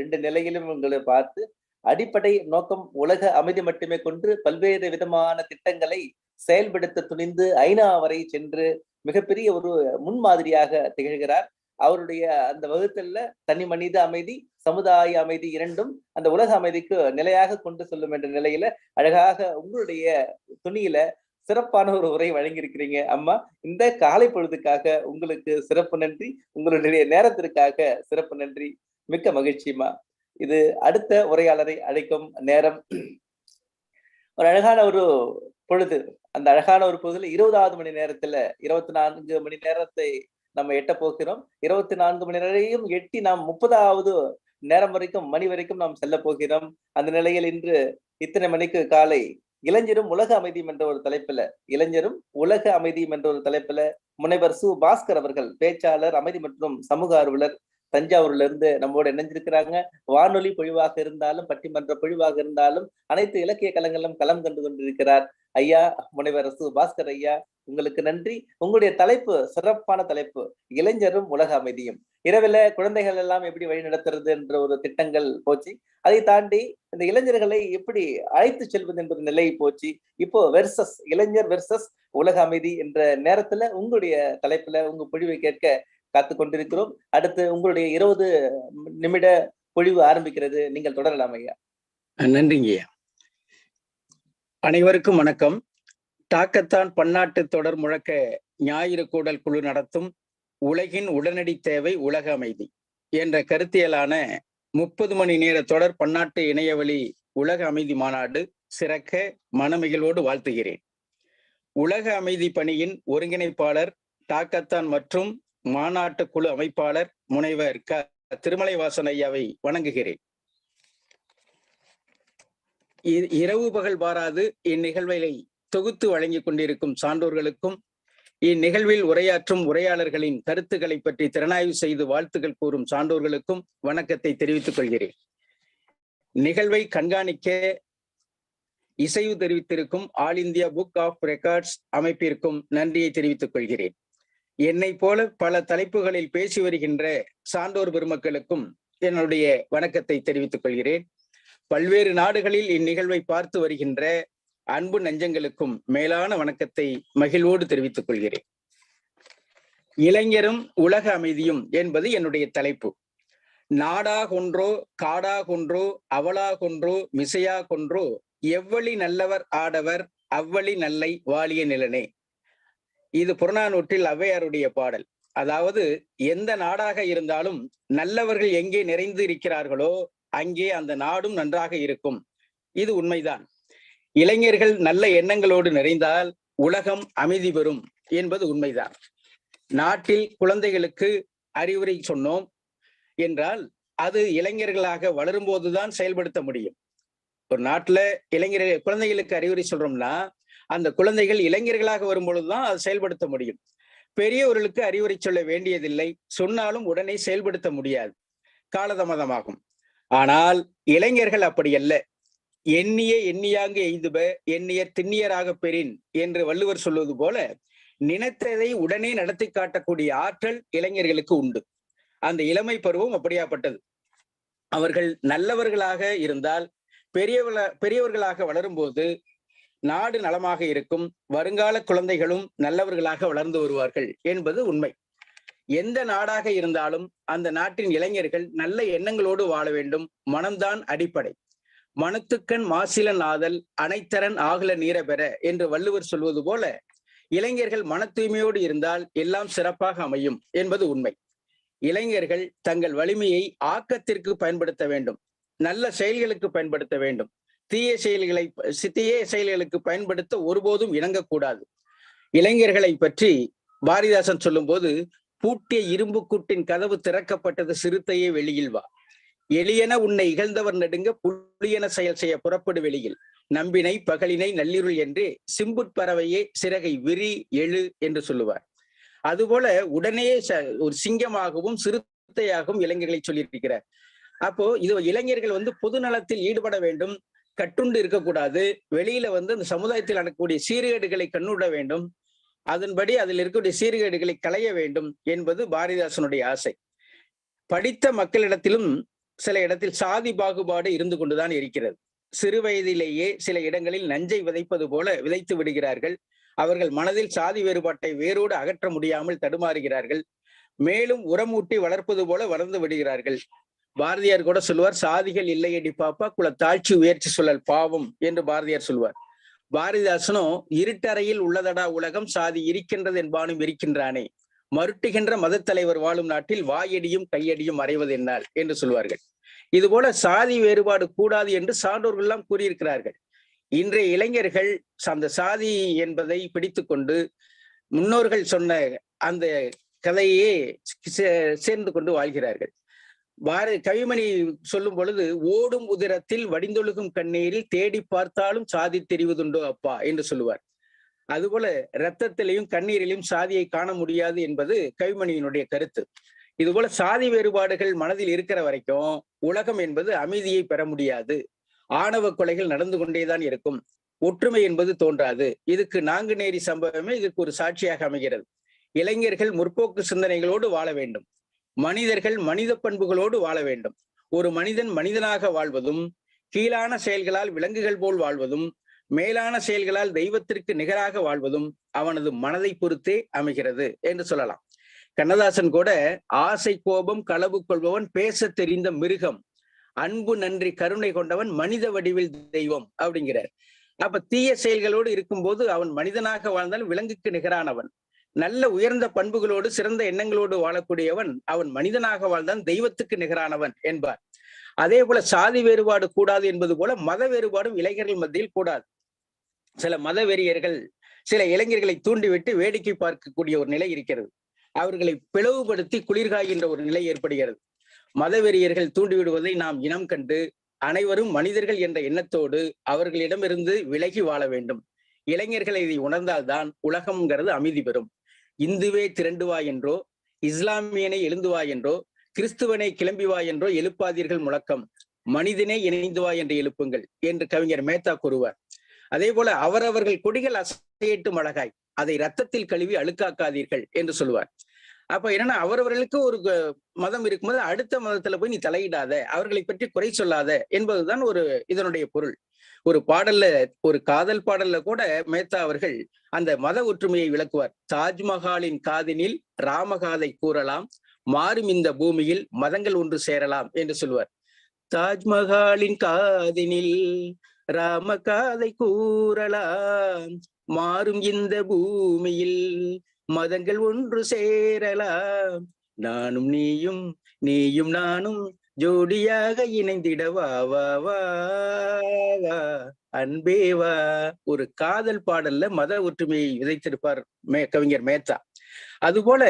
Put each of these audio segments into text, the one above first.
ரெண்டு நிலையிலும் உங்களை பார்த்து அடிப்படை நோக்கம் உலக அமைதி மட்டுமே கொண்டு பல்வேறு விதமான திட்டங்களை செயல்படுத்த துணிந்து ஐநா வரை சென்று மிகப்பெரிய ஒரு முன்மாதிரியாக திகழ்கிறார். அவருடைய அந்த வகுத்தல்ல தனி மனித அமைதி சமுதாய அமைதி இரண்டும் அந்த உலக அமைதிக்கு நிலையாக கொண்டு செல்லும் என்ற நிலையில அழகாக உங்களுடைய துணியில சிறப்பான ஒரு உரை வழங்கியிருக்கிறீங்க அம்மா. இந்த காலை பொழுதுக்காக உங்களுக்கு சிறப்பு நன்றி உங்களுடைய நேரத்திற்காக சிறப்பு நன்றி. மிக்க மகிழ்ச்சிமா இது அடுத்த உரையாளரை அழைக்கும் நேரம். ஒரு அழகான ஒரு பொழுது. அந்த அழகான ஒரு பொழுதுல இருபதாவது மணி நேரத்துல இருபத்தி நான்கு மணி நேரத்தை நம்ம எட்ட போகிறோம். இருபத்தி நான்கு மணி நேரையும் எட்டி நாம் முப்பதாவது நேரம் வரைக்கும் மணி வரைக்கும் நாம் செல்ல போகிறோம். அந்த நிலையில் இன்று இத்தனை மணிக்கு காலை இளைஞரும் உலக அமைதியும் என்ற ஒரு தலைப்புல இளைஞரும் உலக அமைதியும் என்ற ஒரு தலைப்புல முனைவர் சு. பாஸ்கர் அவர்கள் பேச்சாளர் அமைதி மற்றும் சமூக ஆர்வலர் தஞ்சாவூர்ல இருந்து நம்மோட இணைஞ்சிருக்கிறாங்க. வானொலி பொழிவாக இருந்தாலும் பட்டிமன்ற பொழிவாக இருந்தாலும் அனைத்து இலக்கிய கலங்களும் களம் கண்டு கொண்டிருக்கிறார். ஐயா முனைவர் சு. பாஸ்கர் ஐயா உங்களுக்கு நன்றி. உங்களுடைய தலைப்பு சிறப்பான தலைப்பு இளைஞரும் உலக அமைதியும். இரவுல குழந்தைகள் எல்லாம் எப்படி வழி நடத்துறது என்ற ஒரு திட்டங்கள் போச்சு. அதை தாண்டி இந்த இளைஞர்களை எப்படி அழைத்து செல்வது என்ற நிலை போச்சு. இப்போ வெர்சஸ் இளைஞர் வெர்சஸ் உலக அமைதி என்ற நேரத்துல உங்களுடைய தலைப்புல உங்க பொழிவை கேட்க காத்து கொண்டிருக்கிறோம் அடுத்து உங்களுடைய இருபது நிமிட பொழிவு ஆரம்பிக்கிறது. நீங்கள் தொடரலாம் ஐயா. நன்றிங்க ஐயா. அனைவருக்கும் வணக்கம். தாக்கத்தான் பன்னாட்டு தொடர் முழக்க ஞாயிறு கூடல் குழு நடத்தும் உலகின் உடனடி தேவை உலக அமைதி என்ற கருத்தியலான முப்பது மணி நேர தொடர் பன்னாட்டு இணையவழி உலக அமைதி மாநாடு சிறக்க மனமிகளோடு வாழ்த்துகிறேன். உலக அமைதி பணியின் ஒருங்கிணைப்பாளர் தாக்கத்தான் மற்றும் மாநாட்டு குழு அமைப்பாளர் முனைவர் க. திருமலை வாசன் ஐயாவை வணங்குகிறேன். இரவு பகல் பாராது இந்நிகழ்வை தொகுத்து வழங்கிக் கொண்டிருக்கும் சான்றோர்களுக்கும் இந்நிகழ்வில் உரையாற்றும் உரையாளர்களின் கருத்துக்களை பற்றி திறனாய்வு செய்து வாழ்த்துக்கள் கூறும் சான்றோர்களுக்கும் வணக்கத்தை தெரிவித்துக் கொள்கிறேன். நிகழ்வை கண்காணிக்க இசைவு தெரிவித்திருக்கும் all India book of records அமைப்பிற்கும் நன்றியை தெரிவித்துக் கொள்கிறேன். என்னை போல பல தலைப்புகளில் பேசி வருகின்ற சான்றோர் பெருமக்களுக்கும் என்னுடைய வணக்கத்தை தெரிவித்துக் கொள்கிறேன். பல்வேறு நாடுகளில் இந்நிகழ்வை பார்த்து வருகின்ற அன்பு நெஞ்சங்களுக்கும் மேலான வணக்கத்தை மகிழ்வோடு தெரிவித்துக் கொள்கிறேன். இளைஞரும் உலக அமைதியும் என்பது என்னுடைய தலைப்பு. நாடாகொன்றோ காடாகொன்றோ அவளாகொன்றோ கொன்றோ கொன்றோ எவ்வளி நல்லவர் ஆடவர் அவ்வளி நல்லை வாலிய நிலனே. இது புறநானூற்றில் ஔவையாருடைய பாடல். அதாவது எந்த நாடாக இருந்தாலும் நல்லவர்கள் எங்கே நிறைந்து இருக்கிறார்களோ அங்கே அந்த நாடும் நன்றாக இருக்கும். இது உண்மைதான். இளைஞர்கள் நல்ல எண்ணங்களோடு நிறைந்தால் உலகம் அமைதி பெறும் என்பது உண்மைதான். நாட்டில் குழந்தைகளுக்கு அறிவுரை சொன்னோம் என்றால் அது இளைஞர்களாக வளரும் போதுதான் செயல்படுத்த முடியும். ஒரு நாட்டுல இளைஞர்கள் குழந்தைகளுக்கு அறிவுரை சொல்றோம்னா அந்த குழந்தைகள் இளைஞர்களாக வரும்பொழுதுதான் அதை செயல்படுத்த முடியும். பெரியவர்களுக்கு அறிவுரை சொல்ல வேண்டியதில்லை. சொன்னாலும் உடனே செயல்படுத்த முடியாது. காலதாமதமாகும். ஆனால் இளைஞர்கள் அப்படி அல்ல. எண்ணிய எண்ணியாங்க எய்துப எண்ணிய திண்ணியராக பெறின் என்று வள்ளுவர் சொல்வது போல நினைத்ததை உடனே நடத்தி காட்டக்கூடிய ஆற்றல் இளைஞர்களுக்கு உண்டு. அந்த இளமை பருவம் அப்படியாப்பட்டது. அவர்கள் நல்லவர்களாக இருந்தால் பெரியவர்களாக வளரும்போது நாடு நலமாக இருக்கும் வருங்கால குழந்தைகளும் நல்லவர்களாக வளர்ந்து வருவார்கள் என்பது உண்மை. எந்த நாடாக இருந்தாலும் அந்த நாட்டின் இளைஞர்கள் நல்ல எண்ணங்களோடு வாழ வேண்டும் மனம்தான் அடிப்படை. மனத்துக்கண் மாசிலன் ஆதல் அனைத்தரன் ஆகல நீர பெற என்று வள்ளுவர் சொல்வது போல இளைஞர்கள் மன தூய்மையோடு இருந்தால் எல்லாம் சிறப்பாக அமையும் என்பது உண்மை. இளைஞர்கள் தங்கள் வலிமையை ஆக்கத்திற்கு பயன்படுத்த வேண்டும் நல்ல செயல்களுக்கு பயன்படுத்த வேண்டும். தீய செயல்களை தீய செயல்களுக்கு பயன்படுத்த ஒருபோதும் இணங்கக்கூடாது. இளைஞர்களை பற்றி பாரதிதாசன் சொல்லும் போது பூட்டிய இரும்பு கூட்டின் கதவு திறக்கப்பட்டது சிறுத்தையே வெளியில் வா. எளியன உன்னை இகழ்ந்தவர் நடுங்க புள்ளியன செயல் செய்ய புறப்படு வெளியில். நம்பினை பகலினை நள்ளிருள் என்று சிம்புட்பறவையே சிறகை விரி எழு என்று சொல்லுவார். அதுபோல உடனே ஒரு சிங்கமாகவும் சிறுத்தையாகவும் இளைஞர்களை சொல்லியிருக்கிறார். அப்போ இது இளைஞர்கள் வந்து பொது நலத்தில் ஈடுபட வேண்டும். கட்டுண்டு இருக்கக்கூடாது. வெளியில வந்து அந்த சமுதாயத்தில் நடக்கக்கூடிய சீர்கேடுகளை கண்ணுட வேண்டும். அதன்படி அதில் இருக்கக்கூடிய சீர்கேடுகளை களைய வேண்டும் என்பது பாரதிதாசனுடைய ஆசை. படித்த மக்களிடத்திலும் சில இடத்தில் சாதி பாகுபாடு இருந்து கொண்டுதான் இருக்கிறது. சிறு வயதிலேயே சில இடங்களில் நஞ்சை விதைப்பது போல விதைத்து விடுகிறார்கள். அவர்கள் மனதில் சாதி வேறுபாட்டை வேரோடு அகற்ற முடியாமல் தடுமாறுகிறார்கள். மேலும் உரமூட்டி வளர்ப்பது போல வளர்ந்து விடுகிறார்கள். பாரதியார் கூட சொல்லுவார் சாதிகள் இல்லையடி பாப்பா குல தாழ்ச்சி உயர்ச்சி சொல்லல் பாவம் என்று பாரதியார் சொல்லுவார். பாரதிதாசனும் இருட்டறையில் உள்ளதடா உலகம் சாதி இருக்கின்றது என்பானும் இருக்கின்றானே. மருட்டுகின்ற மதத்தலைவர் வாழும் நாட்டில் வாயடியும் கையடியும் மறைவது என்னால் என்று சொல்வார்கள் இதுபோல சாதி வேறுபாடு கூடாது என்று சான்றோர்கள் எல்லாம் கூறியிருக்கிறார்கள். இன்றைய இளைஞர்கள் அந்த சாதி என்பதை பிடித்துக்கொண்டு முன்னோர்கள் சொன்ன அந்த கதையே சே- சேர்ந்து கொண்டு வாழ்கிறார்கள். பாரதி கவிமணி சொல்லும் பொழுது ஓடும் உதிரத்தில் வடிந்தொழுகும் கண்ணீரில் தேடி பார்த்தாலும் சாதி தெரிவதுண்டோ அப்பா? என்று சொல்லுவார். அதுபோல இரத்தத்திலையும் கண்ணீரிலும் சாதியை காண முடியாது என்பது கவிமணியினுடைய கருத்து. இது போல சாதி வேறுபாடுகள் மனதில் இருக்கிற வரைக்கும் உலகம் என்பது அமைதியை பெற முடியாது. ஆணவ கொலைகள் நடந்து கொண்டேதான் இருக்கும். ஒற்றுமை என்பது தோன்றாது. இதுக்கு நாங்குநேரி சம்பவமே இதற்கு ஒரு சாட்சியாக அமைகிறது. இளைஞர்கள் முற்போக்கு சிந்தனைகளோடு வாழ வேண்டும். மனிதர்கள் மனித பண்புகளோடு வாழ வேண்டும். ஒரு மனிதன் மனிதனாக வாழ்வதும் கீழான செயல்களால் விலங்குகள் போல் வாழ்வதும் மேலான செயல்களால் தெய்வத்திற்கு நிகராக வாழ்வதும் அவனது மனதை பொறுத்தே அமைகிறது என்று சொல்லலாம். கண்ணதாசன் கூட ஆசை கோபம் களவு கொள்பவன் பேசத் தெரிந்த மிருகம் அன்பு நன்றி கருணை கொண்டவன் மனித வடிவில் தெய்வம் அப்படிங்கிறார். அப்ப தீய செயல்களோடு இருக்கும்போது அவன் மனிதனாக வாழ்ந்தால் விலங்குக்கு நிகரானவன். நல்ல உயர்ந்த பண்புகளோடு சிறந்த எண்ணங்களோடு வாழக்கூடியவன் அவன் மனிதனாக வாழ்ந்தான் தெய்வத்துக்கு நிகரானவன் என்பார். அதே போல சாதி வேறுபாடு கூடாது என்பது போல மத வேறுபாடும் இளைஞர்கள் மத்தியில் கூடாது. சில மத வெறியர்கள் சில இளைஞர்களை தூண்டிவிட்டு வேடிக்கை பார்க்கக்கூடிய ஒரு நிலை இருக்கிறது. அவர்களை பிளவுபடுத்தி குளிர்காய்கின்ற ஒரு நிலை ஏற்படுகிறது. மதவெறியர்கள் தூண்டிவிடுவதை நாம் இனம் கண்டு அனைவரும் மனிதர்கள் என்ற எண்ணத்தோடு அவர்களிடமிருந்து விலகி வாழ வேண்டும். இளைஞர்கள் இதை உணர்ந்தால்தான் உலகம்ங்கிறது அமைதி பெறும். இந்துவே திரண்டு வா என்றோ இஸ்லாமியனை எழுந்து வா என்றோ கிறிஸ்துவனை கிளம்பி வா என்றோ எழுப்பாதீர்கள் முழக்கம். மனிதனே இணைந்து வா என்று எழுப்புங்கள் என்று கவிஞர் மேத்தா கூறுவார். அதே போல அவரவர்கள் கொடிகள் அசையட்டும் அழகாய் அதை ரத்தத்தில் கழுவி அழுக்காக்காதீர்கள் என்று சொல்லுவார் அப்ப என்னன்னா அவரவர்களுக்கு ஒரு மதம் இருக்கும்போது அடுத்த மதத்துல போய் நீ தலையிடாத அவர்களை பற்றி குறை சொல்லாத என்பதுதான் ஒரு இதனுடைய பொருள். ஒரு பாடல்ல ஒரு காதல் பாடல்ல கூட மேத்தா அவர்கள் அந்த மத ஒற்றுமையை விளக்குவார். தாஜ்மஹாலின் காதினில் ராமகாதை கூறலாம் மாறும் இந்த பூமியில் மதங்கள் ஒன்று சேரலாம் என்று சொல்லுவார். தாஜ்மஹாலின் காதினில் ராம காதை கூறலாம் மாறும் இந்த பூமியில் மதங்கள் ஒன்று சேரலாம். நானும் நீயும் நீயும் நானும் ஜோடியாக இணைந்திட வா வா வா வா அன்பே வா. ஒரு காதல் பாடல்ல மத ஒற்றுமையை விதைத்திருப்பார் மே கவிஞர் மேத்தா. அதுபோல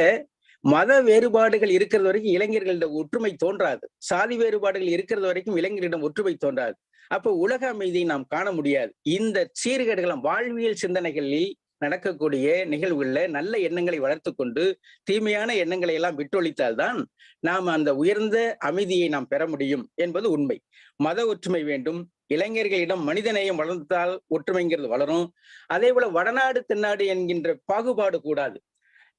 மத வேறுபாடுகள் இருக்கிறது வரைக்கும் இளைஞர்களிடம் ஒற்றுமை தோன்றாது. சாதி வேறுபாடுகள் இருக்கிறது வரைக்கும் இளைஞர்களிடம் ஒற்றுமை தோன்றாது. அப்ப உலக அமைதியை நாம் காண முடியாது. இந்த சீர்கேடுகளும் வாழ்வியல் சிந்தனைகளில் நடக்கக்கூடிய நிகழ்வுகள்ல நல்ல எண்ணங்களை வளர்த்து கொண்டு தீமையான எண்ணங்களை எல்லாம் விட்டொழித்தால்தான் நாம் அந்த உயர்ந்த அமைதியை நாம் பெற முடியும் என்பது உண்மை. மத ஒற்றுமை வேண்டும். இளைஞர்களிடம் மனிதநேயம் வளர்ந்தால் ஒற்றுமைங்கிறது வளரும். அதே போல வடநாடு தென்னாடு என்கின்ற பாகுபாடு கூடாது.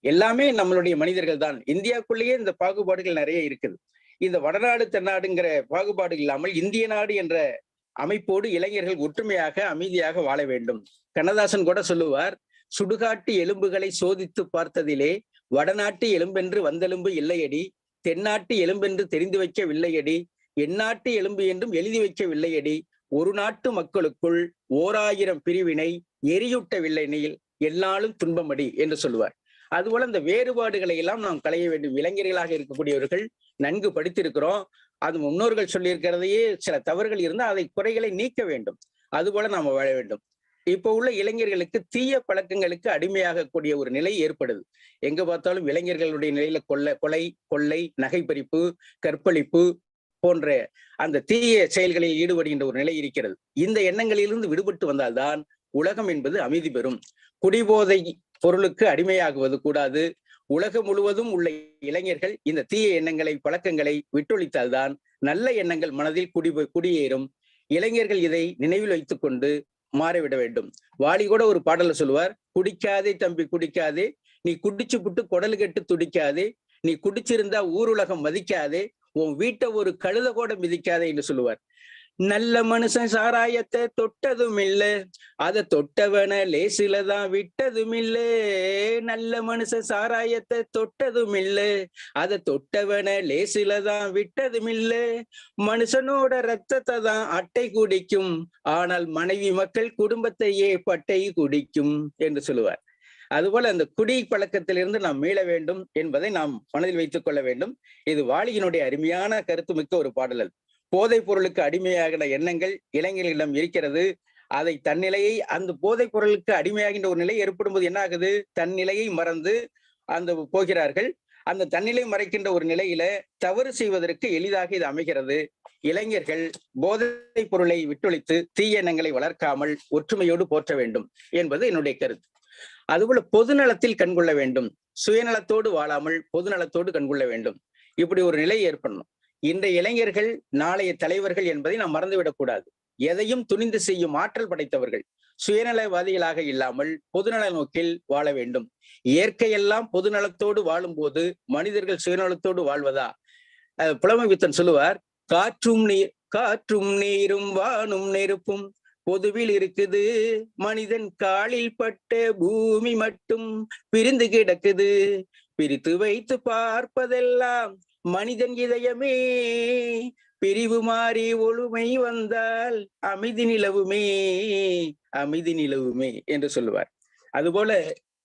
எல்லாமே நம்மளுடைய மனிதர்கள் தான். இந்தியாவுக்குள்ளேயே இந்த பாகுபாடுகள் நிறைய இருக்குது. இந்த வடநாடு தென்னாடுங்கிற பாகுபாடு இல்லாமல் இந்திய நாடு என்ற அமைப்போடு இளைஞர்கள் ஒற்றுமையாக அமைதியாக வாழ வேண்டும். கண்ணதாசன் கூட சொல்லுவார் சுடுகாட்டு எலும்புகளை சோதித்து பார்த்ததிலே வடநாட்டு எலும்பென்று வந்தெலும்பு இல்லையடி தென்னாட்டு எலும்பென்று தெரிந்து வைக்கவில்லையடி எந்நாட்டு எலும்பு என்றும் எழுதி வைக்கவில்லையடி ஒரு நாட்டு மக்களுக்குள் ஓராயிரம் பிரிவினை எரியூட்டவில்லைனில் எல்லாலும் துன்பமடி என்று சொல்லுவார். அதுபோல இந்த வேறுபாடுகளை எல்லாம் நாம் களைய வேண்டும். இளைஞர்களாக இருக்கக்கூடியவர்கள் நன்கு படித்திருக்கிறோம். அது முன்னோர்கள் சொல்லியிருக்கிறதையே சில தவறுகள் இருந்தால் அதை குறைகளை நீக்க வேண்டும். அதுபோல நாம வாழ வேண்டும். இப்ப உள்ள இளைஞர்களுக்கு தீய பழக்கங்களுக்கு அடிமையாக கூடிய ஒரு நிலை ஏற்படுது. எங்க பார்த்தாலும் இளைஞர்களுடைய நிலையில கொள்ள கொலை கொள்ளை நகைப்பறிப்பு கற்பழிப்பு போன்ற அந்த தீய செயல்களில் ஈடுபடுகின்ற ஒரு நிலை இருக்கிறது. இந்த எண்ணங்களிலிருந்து விடுபட்டு வந்தால்தான் உலகம் என்பது அமைதி பெறும். குடிபோதை பொருளுக்கு அடிமையாகுவது கூடாது. உலகம் முழுவதும் உள்ள இளைஞர்கள் இந்த தீய எண்ணங்களை பழக்கங்களை விட்டொழித்தால்தான் நல்ல எண்ணங்கள் மனதில் குடி குடியேறும். இளைஞர்கள் இதை நினைவில் வைத்துக் கொண்டு மாறிவிட வேண்டும். வாலி கூட ஒரு பாடல சொல்லுவார் குடிக்காதே தம்பி குடிக்காதே. நீ குடிச்சு புட்டு குடல் கெட்டு துடிக்காதே. நீ குடிச்சிருந்தா ஊருலகம் மதிக்காதே. உன் வீட்டை ஒரு கழுத கூட மிதிக்காதே என்று சொல்லுவார். நல்ல மனுஷன் சாராயத்தை தொட்டதும் இல்ல அத தொட்டவன லேசில தான் விட்டதும் இல்ல நல்ல மனுஷன் சாராயத்தை தொட்டதும் இல்ல அத தொட்டவன லேசில தான் விட்டதும் இல்ல மனுஷனோட ரத்தத்தை தான் அட்டை குடிக்கும். ஆனால் மனைவி மக்கள் குடும்பத்தையே பட்டை குடிக்கும் என்று சொல்லுவார். அதுபோல அந்த குடி பழக்கத்திலிருந்து நாம் மீள வேண்டும் என்பதை நாம் மனதில் வைத்துக் கொள்ள வேண்டும். இது வாலியினுடைய அருமையான கருத்து மிக்க ஒரு பாடல். அது போதைப் பொருளுக்கு அடிமையாகிற எண்ணங்கள் இளைஞர்களிடம் இருக்கிறது. அதை தன்னிலையை அந்த போதைப் பொருளுக்கு அடிமையாகின்ற ஒரு நிலை ஏற்படும்போது என்ன ஆகுது தன் நிலையை மறந்து அந்த போகிறார்கள். அந்த தன்னிலை மறைக்கின்ற ஒரு நிலையில தவறு செய்வதற்கு எளிதாக இது அமைகிறது. இளைஞர்கள் போதைப் பொருளை விட்டொழித்து தீய எண்ணங்களை வளர்க்காமல் ஒற்றுமையோடு போற்ற வேண்டும் என்பது என்னுடைய கருத்து. அதுபோல பொதுநலத்தில் கண்கொள்ள வேண்டும். சுயநலத்தோடு வாழாமல் பொதுநலத்தோடு கண்கொள்ள வேண்டும். இப்படி ஒரு நிலை ஏற்படணும். இன்றைய இளைஞர்கள் நாளைய தலைவர்கள் என்பதை நாம் மறந்துவிடக்கூடாது. எதையும் துணிந்து செய்யும் ஆற்றல் படைத்தவர்கள். சுயநலவாதிகளாக இல்லாமல் பொதுநல நோக்கில் வாழ வேண்டும். இயற்கையெல்லாம் பொதுநலத்தோடு வாழும்போது மனிதர்கள் சுயநலத்தோடு வாழ்வதா? அஹ் புலமை வித்தன் சொல்லுவார் காற்றும் நீர் காற்றும் நீரும் வானும் நெருப்பும் பொதுவில் இருக்குது. மனிதன் காலில் பட்ட பூமி மட்டும் பிரிந்து கிடக்குது. பிரித்து வைத்து பார்ப்பதெல்லாம் மனிதன் இதயமே பிரிவு மாறி ஒழுமை வந்தால் அமைதி நிலவுமே அமைதி நிலவுமே என்று சொல்லுவார். அதுபோல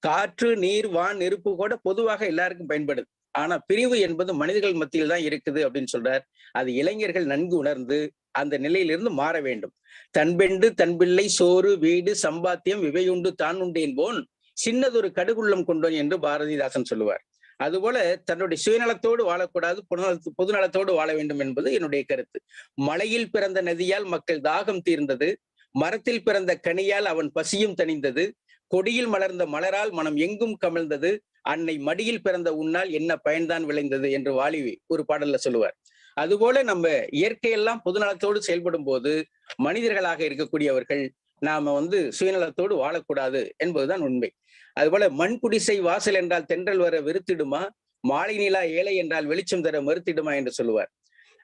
காற்று நீர் வான் நெருப்பு கூட பொதுவாக எல்லாருக்கும் பயன்படுது ஆனா பிரிவு என்பது மனிதர்கள் மத்தியில் தான் இருக்குது அப்படின்னு சொல்றார். அது இளைஞர்கள் நன்கு உணர்ந்து அந்த நிலையிலிருந்து மாற வேண்டும். தன்பெண்டு தன்பிள்ளை சோறு வீடு சம்பாத்தியம் இவையுண்டு தான் உண்டு என்போன் சின்னதொரு கடுகுள்ளம் கொண்டோன் என்று பாரதிதாசன் சொல்லுவார். அதுபோல தன்னுடைய சுயநலத்தோடு வாழக்கூடாது பொதுநலத்து பொதுநலத்தோடு வாழ வேண்டும் என்பது என்னுடைய கருத்து. மலையில் பிறந்த நதியால் மக்கள் தாகம் தீர்ந்தது. மரத்தில் பிறந்த கனியால் அவன் பசியும் தணிந்தது. கொடியில் மலர்ந்த மலரால் மனம் எங்கும் கமிழ்ந்தது. அன்னை மடியில் பிறந்த உன்னால் என்ன பயன்தான் விளைந்தது என்று வாலிவி ஒரு பாடல்ல சொல்லுவார். அதுபோல நம்ம இயற்கையெல்லாம் பொதுநலத்தோடு செயல்படும் போது மனிதர்களாக இருக்கக்கூடியவர்கள் நாம வந்து சுயநலத்தோடு வாழக்கூடாது என்பதுதான் உண்மை. அதுபோல மண் குடிசை வாசல் என்றால் தென்றல் வர வெறுத்திடுமா? மாலை நிலா ஏழை என்றால் வெளிச்சம் தர மறுத்திடுமா என்று சொல்லுவார்.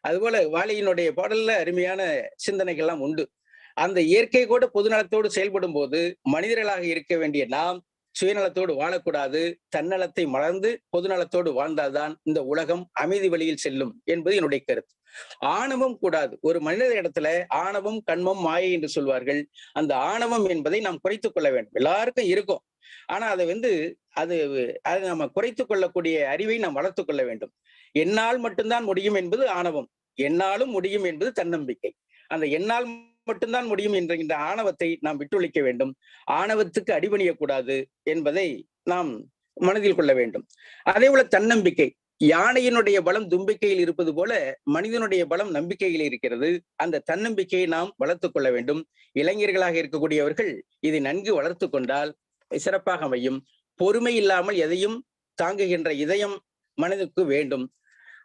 அதுபோல வாலியினுடைய பாடல்ல அருமையான சிந்தனைகள்லாம் உண்டு. அந்த இயற்கை கூட பொதுநலத்தோடு செயல்படும் போது மனிதர்களாக இருக்க வேண்டிய நாம் சுயநலத்தோடு வாழக்கூடாது. தன்னலத்தை மலர்ந்து பொதுநலத்தோடு வாழ்ந்தால்தான் இந்த உலகம் அமைதி வழியில் செல்லும் என்பது என்னுடைய கருத்து. ஆணவம் கூடாது. ஒரு மனித இடத்துல ஆணவம் கண்மம் மாயை என்று சொல்வார்கள். அந்த ஆணவம் என்பதை நாம் குறைத்துக் கொள்ள வேண்டும். எல்லாருக்கும் இருக்கும். ஆனா அதை வந்து அது அதை நம்ம குறைத்து கொள்ளக்கூடிய அறிவை நாம் வளர்த்து கொள்ள வேண்டும். என்னால் மட்டும்தான் முடியும் என்பது ஆணவம். என்னாலும் முடியும் என்பது தன்னம்பிக்கை. அந்த என்னால் மட்டும்தான் முடியும் என்ற இந்த ஆணவத்தை நாம் விட்டொழிக்க வேண்டும். ஆணவத்துக்கு அடிபணியக்கூடாது என்பதை நாம் மனதில் கொள்ள வேண்டும். அதே போல தன்னம்பிக்கை. யானையினுடைய பலம் தும்பிக்கையில் இருப்பது போல மனிதனுடைய பலம் நம்பிக்கையில் இருக்கிறது. அந்த தன்னம்பிக்கையை நாம் வளர்த்து கொள்ள வேண்டும். இளைஞர்களாக இருக்கக்கூடியவர்கள் இதை நன்கு வளர்த்து கொண்டால் சிறப்பாக அமையும். பொறுமை இல்லாமல் எதையும் தாங்குகின்ற இதயம் மனதுக்கு வேண்டும்.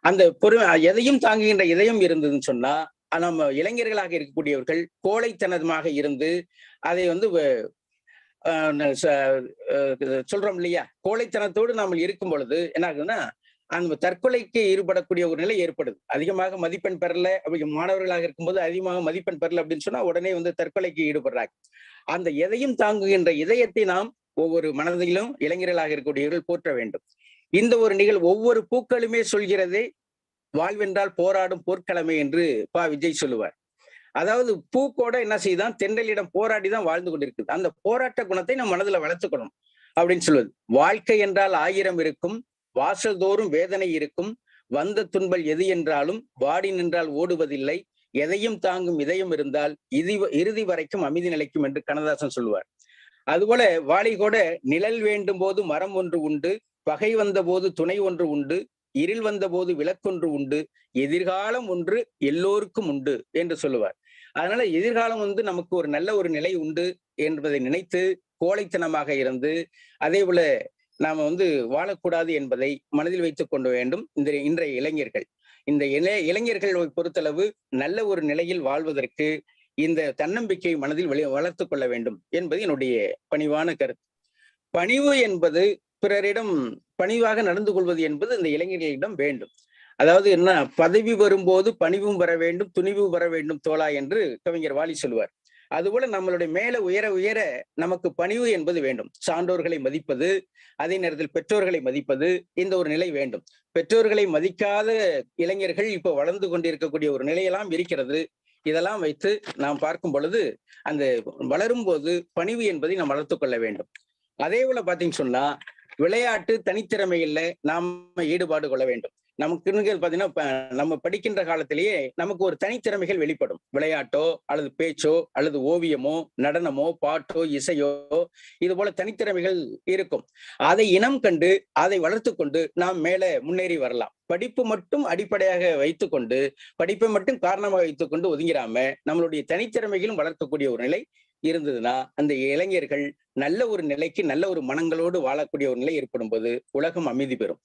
அந்த பொறுமை எதையும் தாங்குகின்ற இதயம் இருந்ததுன்னு சொன்னா நம்ம இளைஞர்களாக இருக்கக்கூடியவர்கள் கோழைத்தனமாக இருந்து அதை வந்து சொல்றோம் இல்லையா? கோழைத்தனத்தோடு நாம் இருக்கும் பொழுது என்ன ஆகுதுன்னா அந்த தற்கொலைக்கு ஈடுபடக்கூடிய ஒரு நிலை ஏற்படுது. அதிகமாக மதிப்பெண் பெறல அப்படி மாணவர்களாக இருக்கும்போது அதிகமாக மதிப்பெண் பெறல அப்படின்னு சொன்னா உடனே வந்து தற்கொலைக்கு ஈடுபடுறாங்க. அந்த எதையும் தாங்குகின்ற இதயத்தை நாம் ஒவ்வொரு மனதிலும் இளைஞர்களாக இருக்கக்கூடியவர்கள் போற்ற வேண்டும். இந்த ஒரு நிகழ்வு ஒவ்வொரு பூக்களுமே சொல்கிறதே வாழ்வென்றால் போராடும் போர்க்கிழமை என்று பா. விஜய் சொல்லுவார். அதாவது பூக்கோட என்ன செய்தான்? தென்றலிடம் போராடி தான் வாழ்ந்து கொண்டிருக்குது. அந்த போராட்ட குணத்தை நம்ம மனதுல வளர்த்துக்கணும் அப்படின்னு சொல்லுவது. வாழ்க்கை என்றால் ஆயிரம் இருக்கும். வாசல் தோறும் வேதனை இருக்கும். வந்த துன்பல் எது என்றாலும் வாடி நின்றால் ஓடுவதில்லை. எதையும் தாங்கும் இதயம் இருந்தால் இறுதி இறுதி வரைக்கும் அமைதி நிலைக்கும் என்று கண்ணதாசன் சொல்லுவார். அதுபோல வாலி கூட நிழல் வேண்டும் போது மரம் ஒன்று உண்டு. பகை வந்த போது துணை ஒன்று உண்டு. இருள் வந்த போது விளக்கொன்று உண்டு. எதிர்காலம் ஒன்று எல்லோருக்கும் உண்டு என்று சொல்லுவார். அதனால எதிர்காலம் வந்து நமக்கு ஒரு நல்ல ஒரு நிலை உண்டு என்பதை நினைத்து கோழைத்தனமாக இருந்து அதே போல நாம வந்து வாழக்கூடாது என்பதை மனதில் வைத்துக் கொண்டு வேண்டும் இந்த இன்றைய இளைஞர்கள். இந்த இளைய இளைஞர்களை பொறுத்தளவு நல்ல ஒரு நிலையில் வாழ்வதற்கு இந்த தன்னம்பிக்கை மனதில் வெளி வளர்த்து கொள்ள வேண்டும் என்பது என்னுடைய பணிவான கருத்து. பணிவு என்பது பிறரிடம் பணிவாக நடந்து கொள்வது என்பது இந்த இளைஞர்களிடம் வேண்டும். அதாவது என்ன? பதவி வரும்போது பணிவும் வர வேண்டும் துணிவும் வர வேண்டும் தோழா என்று கவிஞர் வாலி சொல்லுவார். அதுபோல நம்மளுடைய மேல உயர உயர நமக்கு பணிவு என்பது வேண்டும். சான்றோர்களை மதிப்பது அதே நேரத்தில் பெற்றோர்களை மதிப்பது இந்த ஒரு நிலை வேண்டும். பெற்றோர்களை மதிக்காத இளைஞர்கள் இப்போ வளர்ந்து கொண்டிருக்கக்கூடிய ஒரு நிலையெல்லாம் இருக்கிறது. இதெல்லாம் வைத்து நாம் பார்க்கும் பொழுது அந்த வளரும் போது பணிவு என்பதை நாம் வளர்த்து கொள்ள வேண்டும். அதே போல பாத்தீங்கன்னு சொன்னா விளையாட்டு தனித்திறமையில நாம ஈடுபாடு கொள்ள வேண்டும். நமக்கு பாத்தீங்கன்னா நம்ம படிக்கின்ற காலத்திலேயே நமக்கு ஒரு தனித்திறமைகள் வெளிப்படும். விளையாட்டோ அல்லது பேச்சோ அல்லது ஓவியமோ நடனமோ பாட்டோ இசையோ இது போல தனித்திறமைகள் இருக்கும். அதை இனம் கண்டு அதை வளர்த்து கொண்டு நாம் மேல முன்னேறி வரலாம். படிப்பு மட்டும் அடிப்படையாக வைத்துக்கொண்டு படிப்பை மட்டும் காரணமாக வைத்துக்கொண்டு ஒதுங்கிடாம நம்மளுடைய தனித்திறமைகளும் வளர்க்கக்கூடிய ஒரு நிலை இருந்ததுன்னா அந்த இளைஞர்கள் நல்ல ஒரு நிலைக்கு நல்ல ஒரு மனங்களோடு வாழக்கூடிய ஒரு நிலை ஏற்படும் போது உலகம் அமைதி பெறும்.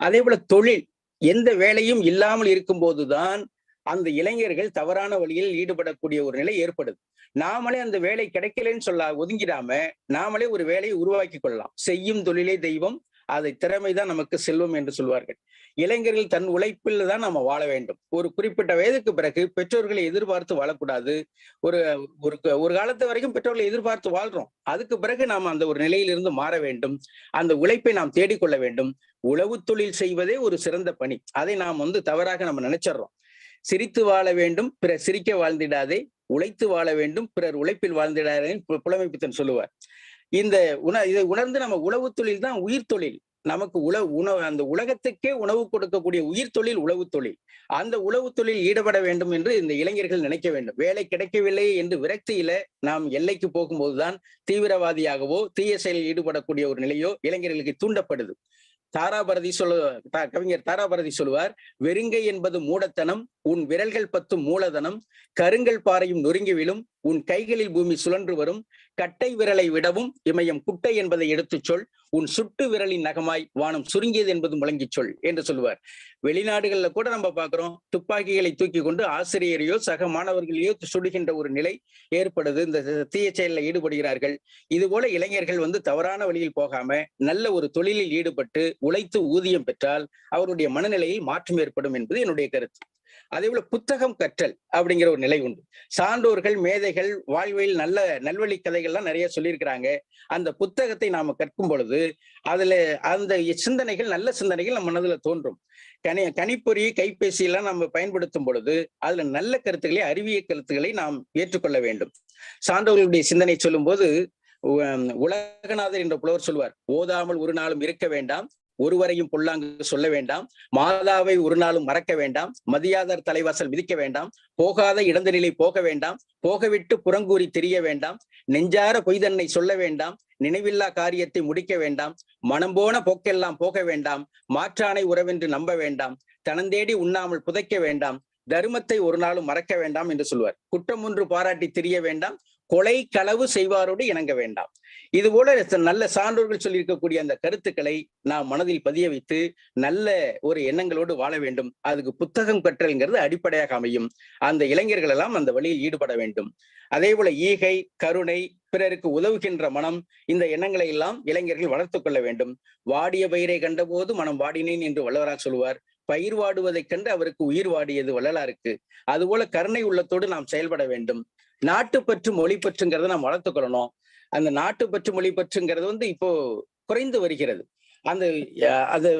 அதே போல தொழில் எந்த வேலையும் இல்லாமல் இருக்கும்போதுதான் அந்த இளைஞர்கள் தவறான வழியில் ஈடுபடக்கூடிய ஒரு நிலை ஏற்படுது. நாமளே அந்த வேலை கிடைக்கலன்னு சொல்ல ஒதுங்கிடாம நாமளே ஒரு வேலையை உருவாக்கி கொள்ளலாம். செய்யும் தொழிலே தெய்வம் அதை திறமைதான் நமக்கு செல்வம் என்று சொல்வார்கள். இளைஞர்கள் தன் உழைப்பில் தான் நம்ம வாழ வேண்டும். ஒரு குறிப்பிட்ட வயதுக்கு பிறகு பெற்றோர்களை எதிர்பார்த்து வாழக்கூடாது. ஒரு ஒரு ஒரு காலத்து வரைக்கும் பெற்றோர்களை எதிர்பார்த்து வாழ்றோம். அதுக்கு பிறகு நாம் அந்த ஒரு நிலையிலிருந்து மாற வேண்டும். அந்த உழைப்பை நாம் தேடிக்கொள்ள வேண்டும். உழவு தொழில் செய்வதே ஒரு சிறந்த பணி. அதை நாம் வந்து தவறாக நம்ம நினைச்சிடறோம். சிரித்து வாழ வேண்டும் பிறர் சிரிக்க வாழ்ந்திடாதே. உழைத்து வாழ வேண்டும் பிறர் உழைப்பில் வாழ்ந்திடாதே. புலமைப்பித்தன் சொல்லுவார். இந்த உண இதை உணர்ந்து நம்ம உழவு தொழில் தான் உயிர் தொழில். நமக்கு உல உணவு அந்த உலகத்துக்கே உணவு கொடுக்கக்கூடிய உயிர் தொழில் உழவு தொழில். அந்த உழவு தொழில் ஈடுபட வேண்டும் என்று இந்த இளைஞர்கள் நினைக்க வேண்டும். வேலை கிடைக்கவில்லை என்று விரக்தியில நாம் எல்லைக்கு போகும்போதுதான் தீவிரவாதியாகவோ தீய செயலில் ஈடுபடக்கூடிய ஒரு நிலையோ இளைஞர்களுக்கு தூண்டப்படுது. தாராபரதி சொல்லு கவிஞர் தாராபரதி சொல்லுவார் வெறுங்கை என்பது மூடத்தனம் உன் விரல்கள் பத்தும் மூலதனம் கருங்கல் பாறையும் நொறுங்கி விழும் உன் கைகளில் பூமி சுழன்று வரும். கட்டை விரலை விடவும் இமயம் குட்டை என்பதை எடுத்துச் சொல். உன் சுட்டு விரலின் நகமாய் வானம் சுருங்கியது என்பது முழங்கிச் சொல் என்று சொல்லுவார். வெளிநாடுகள்ல கூட நம்ம பாக்குறோம் துப்பாக்கிகளை தூக்கி கொண்டு ஆசிரியரையோ சக மாணவர்களையோ சுடுகின்ற ஒரு நிலை ஏற்படுது. இந்த தீய செயலில் ஈடுபடுகிறார்கள். இது போல இளைஞர்கள் வந்து தவறான வழியில் போகாம நல்ல ஒரு தொழிலில் ஈடுபட்டு உழைத்து ஊதியம் பெற்றால் அவருடைய மனநிலையில் மாற்றம் ஏற்படும் என்பது என்னுடைய கருத்து. அதே போல புத்தகம் கற்றல் அப்படிங்கிற ஒரு நிலை உண்டு. சான்றோர்கள் மேதைகள் வாழ்வில் நல்ல நல்வழி கதைகள்லாம் நிறைய சொல்லியிருக்கிறாங்க. அந்த புத்தகத்தை நாம கற்கும் பொழுது அதுல அந்த சிந்தனைகள் நல்ல சிந்தனைகள் நம்ம மனதுல தோன்றும். கணி கணிப்பொறி கைபேசி எல்லாம் நம்ம பயன்படுத்தும் பொழுது அதுல நல்ல கருத்துக்களை அறிவிய கருத்துக்களை நாம் ஏற்றுக்கொள்ள வேண்டும். சான்றோர்களுடைய சிந்தனை சொல்லும் போது உலகநாதர் என்ற புலவர் சொல்வார் ஓதாமல் ஒரு நாளும் இருக்க வேண்டாம். ஒருவரையும் பொல்லாங்கு சொல்ல வேண்டாம். மாதாவை ஒரு நாளும் மறக்க வேண்டாம். மதியாதர் தலைவாசல் விதிக்க வேண்டாம். போகாத இடந்தநிலை போக வேண்டாம். போகவிட்டு புறங்கூறி தெரிய வேண்டாம். நெஞ்சார பொய்தன்னை சொல்ல வேண்டாம். நினைவில்லா காரியத்தை முடிக்க வேண்டாம். மனம் போன போக்கெல்லாம் போக வேண்டாம். மாற்றானை உறவென்று நம்ப வேண்டாம். தனந்தேடி உண்ணாமல் புதைக்க வேண்டாம். தர்மத்தை ஒரு நாளும் மறக்க வேண்டாம் என்று சொல்வார். குற்றம் ஒன்று பாராட்டி தெரிய வேண்டாம். கொலை களவு செய்வாரோடு இணங்க வேண்டாம். இது போல நல்ல சான்றோர்கள் சொல்லியிருக்கக்கூடிய அந்த கருத்துக்களை நாம் மனதில் பதிய வைத்து நல்ல ஒரு எண்ணங்களோடு வாழ வேண்டும். அதுக்கு புத்தகம் கற்றல்ங்கிறது அடிப்படையாக அமையும். அந்த இளைஞர்கள் எல்லாம் அந்த வழியில் ஈடுபட வேண்டும். அதே போல ஈகை கருணை பிறருக்கு உதவுகின்ற மனம் இந்த எண்ணங்களை எல்லாம் இளைஞர்கள் வளர்த்து கொள்ள வேண்டும். வாடிய பயிரை கண்டபோது மனம் வாடினேன் என்று வல்லவராக சொல்லுவார். பயிர் வாடுவதைக் கண்டு அவருக்கு உயிர் வாடியது வள்ளலாருக்கு. அதுபோல கருணை உள்ளத்தோடு நாம் செயல்பட வேண்டும். நாட்டுப்பற்று மொழி பற்றுங்கிறத நாம் வளர்த்துக்கொள்ளணும் அந்த நாட்டுப்பற்று மொழி பற்றுங்கிறது வந்து இப்போ குறைந்து வருகிறது. அந்த அது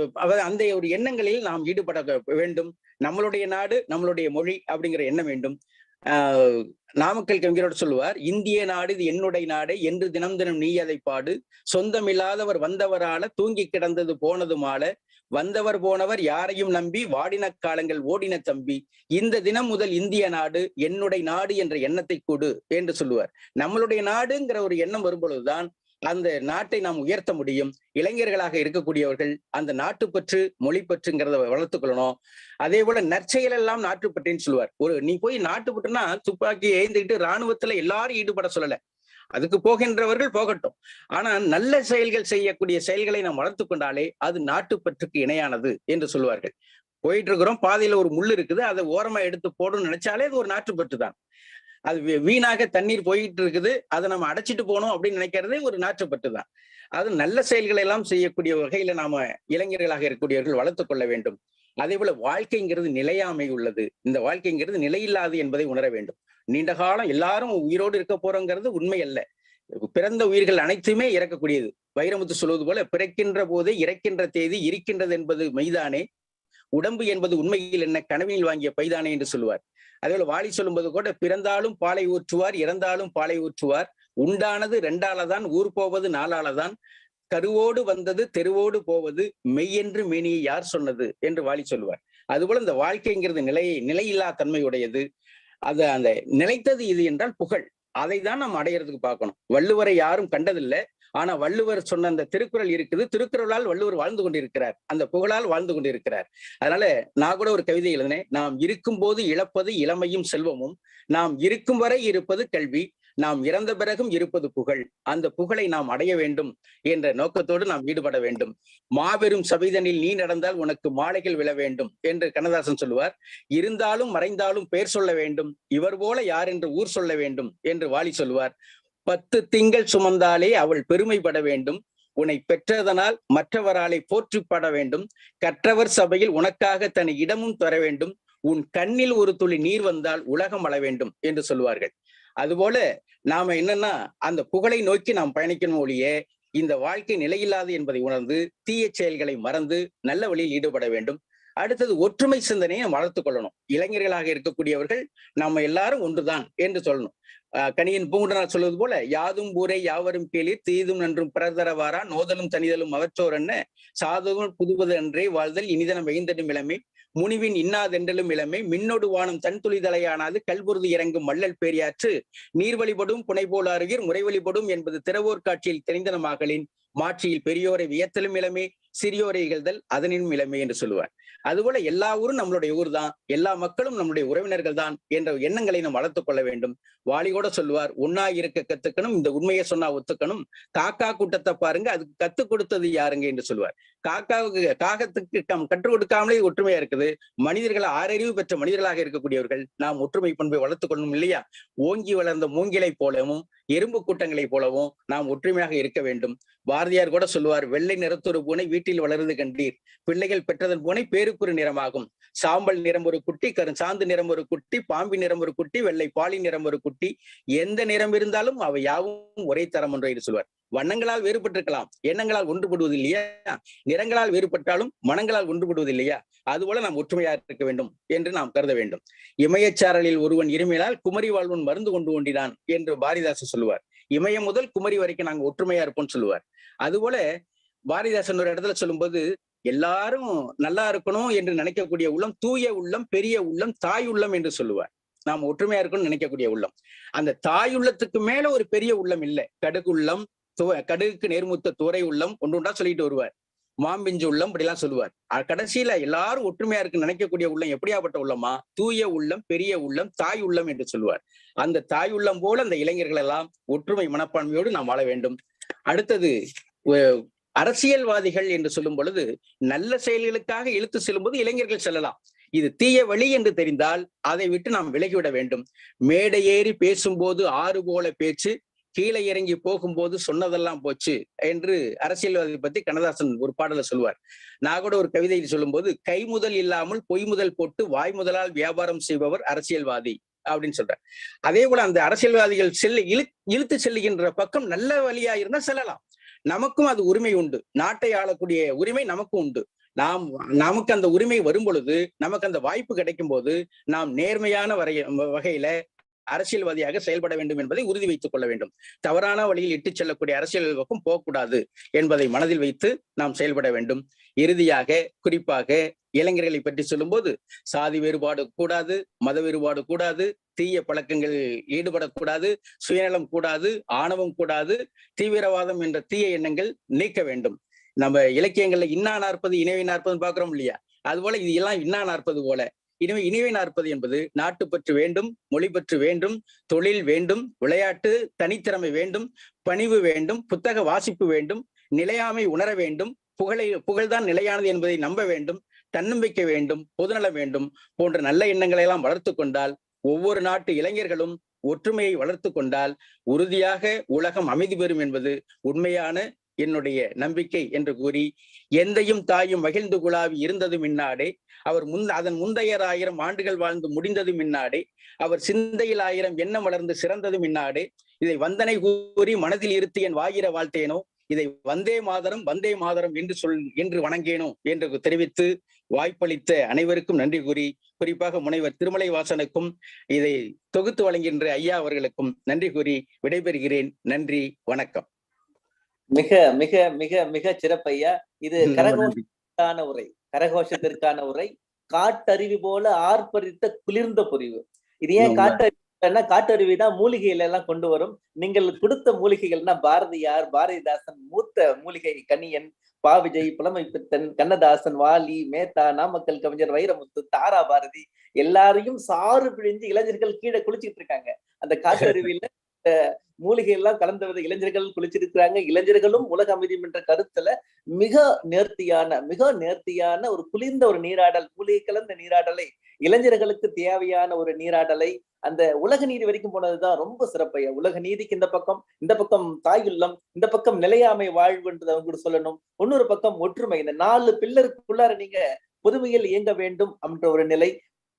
அந்த ஒரு எண்ணங்களில் நாம் ஈடுபட வேண்டும். நம்மளுடைய நாடு நம்மளுடைய மொழி அப்படிங்கிற எண்ணம் வேண்டும். நாமக்கல் கவிஞரோடு சொல்லுவார் இந்திய நாடு இது என்னுடைய நாடு என்று தினம் தினம் நீ அதை பாடு. சொந்தமில்லாதவர் வந்தவரால தூங்கி கிடந்தது போனதுமால. வந்தவர் போனவர் யாரையும் நம்பி வாடின காலங்கள் ஓடின தம்பி. இந்த தினம் முதல் இந்திய நாடு என்னுடைய நாடு என்ற எண்ணத்தை கொடு என்று சொல்லுவார். நம்மளுடைய நாடுங்கிற ஒரு எண்ணம் வரும்பொழுதுதான் அந்த நாட்டை நாம் உயர்த்த முடியும். இளைஞர்களாக இருக்கக்கூடியவர்கள் அந்த நாட்டுப்பற்று மொழிப்பற்றுங்கிறத வளர்த்துக்கொள்ளணும் அதே போல நற்செயல் எல்லாம் நாட்டுப்பற்றுன்னு சொல்லுவார். ஒரு நீ போய் நாட்டுப்பற்றுனா துப்பாக்கி ஏந்திக்கிட்டு ராணுவத்துல எல்லாரும் ஈடுபட சொல்லல. அதுக்கு போகின்றவர்கள் போகட்டும். ஆனா நல்ல செயல்கள் செய்யக்கூடிய செயல்களை நாம் வளர்த்து கொண்டாலே அது நாட்டுப்பற்றுக்கு இணையானது என்று சொல்லுவார்கள். போயிட்டு இருக்கிறோம் பாதையில ஒரு முள் இருக்குது. அதை ஓரமா எடுத்து போடணும்னு நினைச்சாலே அது ஒரு நாட்டுப்பற்று தான் அது வீணாக தண்ணீர் போயிட்டு இருக்குது அதை நம்ம அடைச்சிட்டு போகணும் அப்படின்னு நினைக்கிறதே ஒரு நாட்டுப்பட்டு தான் அது நல்ல செயல்களை எல்லாம் செய்யக்கூடிய வகையில நாம இளைஞர்களாக இருக்கக்கூடியவர்கள் வளர்த்து கொள்ள வேண்டும். அதே போல வாழ்க்கைங்கிறது நிலையாமை உள்ளது. இந்த வாழ்க்கைங்கிறது நிலையில்லாது என்பதை உணர வேண்டும். நீண்ட காலம் எல்லாரும் உயிரோடு இருக்க போறோங்கிறது உண்மை அல்ல. பிறந்த உயிர்கள் அனைத்துமே இறக்கக்கூடியது. வைரமுத்து சொல்வது போல பிறக்கின்ற போதே இறக்கின்ற தேதி இருக்கின்றது என்பது மெய்தானே உடம்பு என்பது உண்மையில் என்ன கனவினில் வாங்கிய பைதானே என்று சொல்லுவார். அதேபோல வாலி சொல்லும்போது கூட பிறந்தாலும் பாலை ஊற்றுவார் இறந்தாலும் பாலை ஊற்றுவார். உண்டானது ரெண்டாலதான் ஊர் போவது நாலாலதான். கருவோடு வந்தது தெருவோடு போவது மெய்யென்று மேனியை யார் சொன்னது? என்று வாலி சொல்லுவார். அதுபோல இந்த வாழ்க்கைங்கிறது நிலையை நிலையில்லா தன்மையுடையது. அது அந்த நிலைத்தது இது என்றால் புகழ். அதை தான் நம்ம அடையிறதுக்கு பார்க்கணும். வள்ளுவரை யாரும் கண்டதில்லை. ஆனா வள்ளுவர் சொன்ன அந்த திருக்குறள் இருக்குது. திருக்குறளால் வள்ளுவர் வாழ்ந்து கொண்டிருக்கிறார். அந்த புகழால் வாழ்ந்து கொண்டிருக்கிறார். அதனால நான் கூட ஒரு கவிதை எழுதினேன். நாம் இருக்கும் போது இழப்பது இளமையும் செல்வமும் நாம் இருக்கும் வரை இருப்பது கல்வி நாம் இறந்த பிறகும் இருப்பது புகழ். அந்த புகழை நாம் அடைய வேண்டும் என்ற நோக்கத்தோடு நாம் ஈடுபட வேண்டும். மாபெரும் சபைதனில் நீ நடந்தால் உனக்கு மாலைகள் விழ வேண்டும் என்று கண்ணதாசன் சொல்லுவார். இருந்தாலும் மறைந்தாலும் பெயர் சொல்ல வேண்டும். இவர் போல யார் என்று ஊர் சொல்ல வேண்டும் என்று வாலி சொல்லுவார். பத்து திங்கள் சுமந்தாலே அவள் பெருமைப்பட வேண்டும். உன்னை பெற்றதனால் மற்றவராலே போற்றிப்பட வேண்டும். கற்றவர் சபையில் உனக்காக தன் இடமும் தர வேண்டும். உன் கண்ணில் ஒரு துளி நீர் வந்தால் உலகம் அள வேண்டும் என்று சொல்லுவார்கள் அதுபோல நாம என்னன்னா அந்த புகழை நோக்கி நாம் பயணிக்கணும் ஒழிய இந்த வாழ்க்கை நிலையில்லாது என்பதை உணர்ந்து தீய செயல்களை மறந்து நல்ல வழியில் ஈடுபட வேண்டும். அடுத்தது ஒற்றுமை சிந்தனையை வளர்த்து கொள்ளணும். இளைஞர்களாக இருக்கக்கூடியவர்கள் நம்ம எல்லாரும் ஒன்றுதான் என்று சொல்லணும். கனியின் பூங்குடனார் சொல்வது போல யாதும் ஊரை யாவரும் கேளிர் தீதும் நன்றும் பிறதரவாரா நோதலும் தனிதலும் அவற்றோர் என்ன சாதுவும் புதுவது அன்றே வாழ்தல் இனிதனம் வெய்ந்தடும் இளமை முனிவின் இன்னாதென்றலும் இளமை மின்னொடு வானம் தன் துளிதலையானாது கல்புருது இறங்கும் மல்லல் பேரியாற்று நீர் வழிபடும் புனை அருகிர் முறை வழிபடும் என்பது திறவோர் காட்சியில் தெரிந்தன மகளின் மாட்சியில் பெரியோரை வியத்தலும் இளமே சிறியோரை இகழ்தல் அதனின் இளமை என்று சொல்லுவார். அதுபோல எல்லா ஊரும் நம்மளுடைய ஊர் தான். எல்லா மக்களும் நம்முடைய உறவினர்கள் தான் என்ற எண்ணங்களை நாம் வளர்த்துக் கொள்ள வேண்டும். வாலி கூட சொல்லுவார் உண்ணா இருக்க கத்துக்கணும் இந்த உண்மையை சொன்னா ஒத்துக்கணும். காக்கா கூட்டத்தை பாருங்க அதுக்கு கத்து கொடுத்தது யாருங்க? என்று சொல்லுவார். காக்காவுக்கு காகத்துக்கு கற்றுக் கொடுக்காமலே ஒற்றுமையா இருக்குது. மனிதர்கள் ஆறறிவு பெற்ற மனிதர்களாக இருக்கக்கூடியவர்கள் நாம் ஒற்றுமை பண்பை வளர்த்துக் கொள்ளணும் இல்லையா? ஓங்கி வளர்ந்த மூங்கிலை போலவும் எறும்பு கூட்டங்களைப் போலவும் நாம் ஒற்றுமையாக இருக்க வேண்டும். பாரதியார் கூட சொல்லுவார் வெள்ளை நிறத்தொரு பூனை வீட்டில் வளருது கண்டீர். பிள்ளைகள் பெற்றதன் பூனை பேருக்குறு நிறமாகும். சாம்பல் நிறம் ஒரு குட்டி கரு சாந்து நிறம் ஒரு குட்டி பாம்பி நிறம் ஒரு குட்டி வெள்ளை பாலி நிறம் ஒரு குட்டி. எந்த நிறம் இருந்தாலும் அவை யாவும் ஒரே தரம் ஒன்று என்று சொல்வார் வண்ணங்களால் வேறுபட்டிருக்கலாம். எண்ணங்களால் ஒன்றுபடுவது இல்லையா நிறங்களால் வேறுபட்டாலும் மனங்களால் ஒன்றுபடுவது இல்லையா அதுபோல நாம் ஒற்றுமையாக இருக்க வேண்டும் என்று நாம் கருத வேண்டும். இமயச்சாரலில் ஒருவன் இருமையினால் குமரி வாழ்வன் மருந்து கொண்டு கொண்டினான் என்று பாரதிதாசன் சொல்லுவார். இமயம் முதல் குமரி வரைக்கும் நாங்க ஒற்றுமையா இருப்போம்னு சொல்லுவார். அதுபோல பாரதிதாசன் ஒரு இடத்துல சொல்லும்போது எல்லாரும் நல்லா இருக்கணும் என்று நினைக்கக்கூடிய உள்ளம் தூய உள்ளம் பெரிய உள்ளம் தாய் உள்ளம் என்று சொல்லுவார். நாம் ஒற்றுமையா இருக்கணும்னு நினைக்கக்கூடிய உள்ளம். அந்த தாய் உள்ளத்துக்கு மேல ஒரு பெரிய உள்ளம் இல்லை. கடுகு துவ கடுகுக்கு நேர்முத்த துறை உள்ளம் ஒன்று ஒன்றா சொல்லிட்டு வருவார். மாம்பிஞ்சு உள்ளம் இப்படிலாம் சொல்லுவார். கடைசியில எல்லாரும் ஒற்றுமையா இருக்கு நினைக்கக்கூடிய உள்ளம் எப்படியாப்பட்ட உள்ளமா தூய உள்ளம் பெரிய உள்ளம் தாய் உள்ளம் என்று சொல்லுவார். அந்த தாய் உள்ளம் போல அந்த இளைஞர்கள் எல்லாம் ஒற்றுமை மனப்பான்மையோடு நாம் வாழ வேண்டும். அடுத்தது அரசியல்வாதிகள் என்று சொல்லும் பொழுது நல்ல செயல்களுக்காக இழுத்து செல்லும்போது இளைஞர்கள் செல்லலாம். இது தீய வழி என்று தெரிந்தால் அதை விட்டு நாம் விலகிவிட வேண்டும். மேடை ஏறி பேசும்போது ஆறு போல பேச்சு கீழே இறங்கி போகும்போது சொன்னதெல்லாம் போச்சு என்று அரசியல்வாதி பத்தி கண்ணதாசன் ஒரு பாடல சொல்லுவார். நான் கூட ஒரு கவிதையில் சொல்லும்போது கை முதல் இல்லாமல் பொய் முதல் போட்டு வாய் முதலால் வியாபாரம் செய்பவர் அரசியல்வாதி அப்படின்னு சொல்றார். அதே போல அந்த அரசியல்வாதிகள் செல்ல இழு இழுத்து செல்லுகின்ற பக்கம் நல்ல வழியா இருந்தா செல்லலாம். நமக்கும் அது உரிமை உண்டு. நாட்டை ஆளக்கூடிய உரிமை நமக்கும் உண்டு. நாம் நமக்கு அந்த உரிமை வரும் பொழுது நமக்கு அந்த வாய்ப்பு கிடைக்கும் போது நாம் நேர்மையான வரைய வகையில அரசியல்வாதியாக செயல்பட வேண்டும் என்பதை உறுதி வைத்துக் கொள்ள வேண்டும். தவறான வழியில் இட்டுச் செல்லக்கூடிய அரசியல் பக்கம் போகக்கூடாது என்பதை மனதில் வைத்து நாம் செயல்பட வேண்டும். இறுதியாக குறிப்பாக இளைஞர்களை பற்றி சொல்லும்போது சாதி வேறுபாடு கூடாது மத வேறுபாடு கூடாது தீய பழக்கங்கள் ஈடுபடக்கூடாது சுயநலம் கூடாது ஆணவம் கூடாது தீவிரவாதம் என்ற தீய எண்ணங்கள் நீக்க வேண்டும். நம்ம இலக்கியங்கள்ல இன்னா நாற்பது இணைவை நாற்பதுன்னு பாக்குறோம் இல்லையா? அது போல இது எல்லாம் இன்னா நாற்பது போல. இனிமே இனிவை நாற்பது என்பது நாட்டுப்பற்று வேண்டும் மொழி பற்று வேண்டும் தொழில் வேண்டும் விளையாட்டு தனித்திறமை வேண்டும் பணிவு வேண்டும் புத்தக வாசிப்பு வேண்டும் நிலையாமை உணர வேண்டும் புகழை புகழ்தான் நிலையானது என்பதை நம்ப வேண்டும் தன்னம்பிக்கை வேண்டும் பொதுநலம் வேண்டும் போன்ற நல்ல எண்ணங்களை எல்லாம் வளர்த்து கொண்டால் ஒவ்வொரு நாட்டு இளைஞர்களும் ஒற்றுமையை வளர்த்து கொண்டால் உறுதியாக உலகம் அமைதி பெறும் என்பது உண்மையான என்னுடைய நம்பிக்கை என்று கூறி எந்தையும் தாயும் மகிழ்ந்து குழாவி இருந்ததும் இன்னாடே அவர் முன் அதன் முந்தையர் ஆயிரம் ஆண்டுகள் வாழ்ந்து முடிந்ததும் இன்னாடே அவர் சிந்தையில் ஆயிரம் எண்ணம் வளர்ந்து சிறந்ததும் இன்னாடே இதை வந்தனை கூறி மனதில் இருத்து என் வாயிர வாழ்த்தேனோ? இதை வந்தே மாதரம் வந்தே மாதரம் என்று சொல் என்று வணங்கேனோ? என்று தெரிவித்து வாய்ப்பளித்த அனைவருக்கும் நன்றி கூறி குறிப்பாக முனைவர் திருமலை வாசனுக்கும் இதை தொகுத்து வழங்குகின்ற ஐயா அவர்களுக்கும் நன்றி கூறி விடைபெறுகிறேன். நன்றி வணக்கம். மிக மிக மிக மிக சிறப்பையா இது. கரகோஷத்திற்கான உரை. கரகோஷத்திற்கான உரை. காட்டருவி போல ஆர்ப்பரித்த குளிர்ந்த பொறிவு. இது ஏன். காட்டருவினா காட்டருவி தான் மூலிகையில எல்லாம் கொண்டு வரும். நீங்கள் கொடுத்த மூலிகைகள்னா பாரதியார் பாரதிதாசன் மூத்த மூலிகை கணியன் பாவிஜய் புலமை பித்தன் கண்ணதாசன் வாலி மேத்தா நாமக்கல் கவிஞர் வைரமுத்து தாரா பாரதி எல்லாரையும் சாறு பிழிஞ்சு இளைஞர்கள் கீழே குளிச்சுட்டு இருக்காங்க. அந்த காட்டருவியில மூலிகை எல்லாம் கலந்த வித இளைஞர்கள் குளிச்சிருக்கிறாங்க. இளைஞர்களும் உலக அமைதி என்ற கருத்துல மிக நேர்த்தியான மிக நேர்த்தியான ஒரு குளிர்ந்த ஒரு நீராடல் மூலிகை கலந்த நீராடலை இளைஞர்களுக்கு தேவையான ஒரு நீராடலை அந்த உலக நீதி வரைக்கும் போனதுதான் ரொம்ப சிறப்பையா. உலக நீதிக்கு இந்த பக்கம் இந்த பக்கம் தாயுள்ளம் இந்த பக்கம் நிலையாமை வாழ்வுன்றது அவங்க கூட சொல்லணும். இன்னொரு பக்கம் ஒற்றுமை. இந்த நாலு பில்லருக்குள்ளார நீங்க புதுமையில் இயங்க வேண்டும் என்ற ஒரு நிலை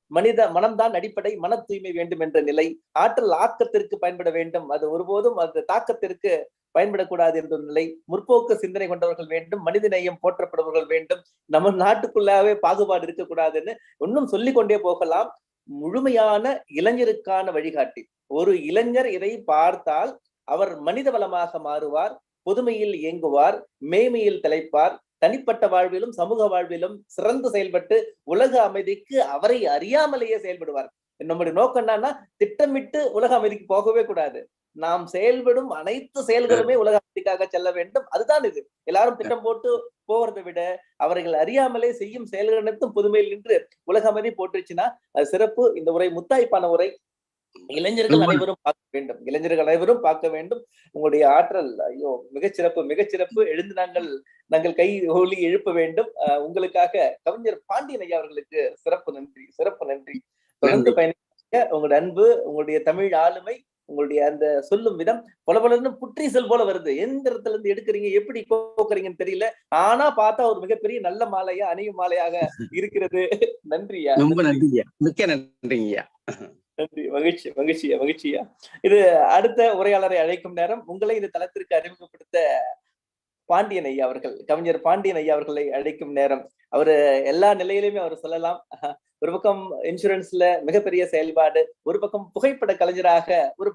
மனித மனம்தான் அடிப்படை மன தூய்மை வேண்டும் என்ற நிலை. ஆற்றல் ஆக்கத்திற்கு பயன்பட வேண்டும். அது ஒருபோதும் அது தாக்கத்திற்கு பயன்படக்கூடாது என்ற நிலை. முற்போக்கு சிந்தனை கொண்டவர்கள் வேண்டும். மனித நேயம் போற்றப்படுபவர்கள் வேண்டும். நம்ம நாட்டுக்குள்ளாவே பாகுபாடு இருக்கக்கூடாதுன்னு இன்னும் சொல்லிக் கொண்டே போகலாம். முழுமையான இளைஞருக்கான வழிகாட்டி. ஒரு இளைஞர் இதை பார்த்தால் அவர் மனித வளமாக மாறுவார் புதுமையில் இயங்குவார் மேமையில் திளைப்பார் தனிப்பட்ட வாழ்விலும் சமூக வாழ்விலும் சிறந்து செயல்பட்டு உலக அமைதிக்கு அவரை அறியாமலேயே செயல்படுவார். நம்முடைய நோக்கம் என்னன்னா திட்டமிட்டு உலக அமைதிக்கு போகவே கூடாது. நாம் செயல்படும் அனைத்து செயல்களுமே உலக அமைதிக்காக செல்ல வேண்டும். அதுதான் இது. எல்லாரும் திட்டம் போட்டு போகிறதை விட அவர்கள் அறியாமலே செய்யும் செயல்கள் அனைத்தும் புதுமையில் நின்று உலக அமைதி போட்டுருச்சுன்னா அது சிறப்பு. இந்த உரை முத்தாய்ப்பான உரை. இளைஞர்கள் அனைவரும் பார்க்க வேண்டும். இளைஞர்கள் அனைவரும் பார்க்க வேண்டும். உங்களுடைய ஆற்றல் ஐயோ மிகச்சிறப்பு மிகச்சிறப்பு. எழுந்து நாங்கள் நாங்கள் கை ஒலி எழுப்ப வேண்டும். உங்களுக்காக கவிஞர் பாண்டியன் ஐயா அவர்களுக்கு சிறப்பு நன்றி சிறப்பு நன்றி. தொடர்ந்து. பயணிக்க உங்களுடைய அன்பு உங்களுடைய தமிழ் ஆளுமை உங்களுடைய அந்த சொல்லும் விதம் பல பலன்னு புற்றீசல் போல வருது. எந்த இடத்துல இருந்து எடுக்கிறீங்க எப்படி கோக்குறீங்கன்னு தெரியல. ஆனா பார்த்தா ஒரு மிகப்பெரிய நல்ல மாலையா அணியும் மாலையாக இருக்கிறது. நன்றியா ரொம்ப நன்றியா மிக்க நன்றிங்கய்யா நன்றி. மகிழ்ச்சி மகிழ்ச்சியா மகிழ்ச்சியா இது அடுத்த உரையாளரை அழைக்கும் நேரம் உங்களை இந்த தளத்திற்கு அறிமுகப்படுத்த பாண்டியன் ஐயா அவர்கள் கவிஞர் பாண்டியன் ஐயா அவர்களை அழைக்கும் நேரம். அவரு எல்லா நிலையிலுமே அவர் சொல்லலாம். ஒரு பக்கம் இன்சூரன்ஸ்ல மிகப்பெரிய செயல்பாடு ஒரு பக்கம் புகைப்பட கலைஞராக ஒரு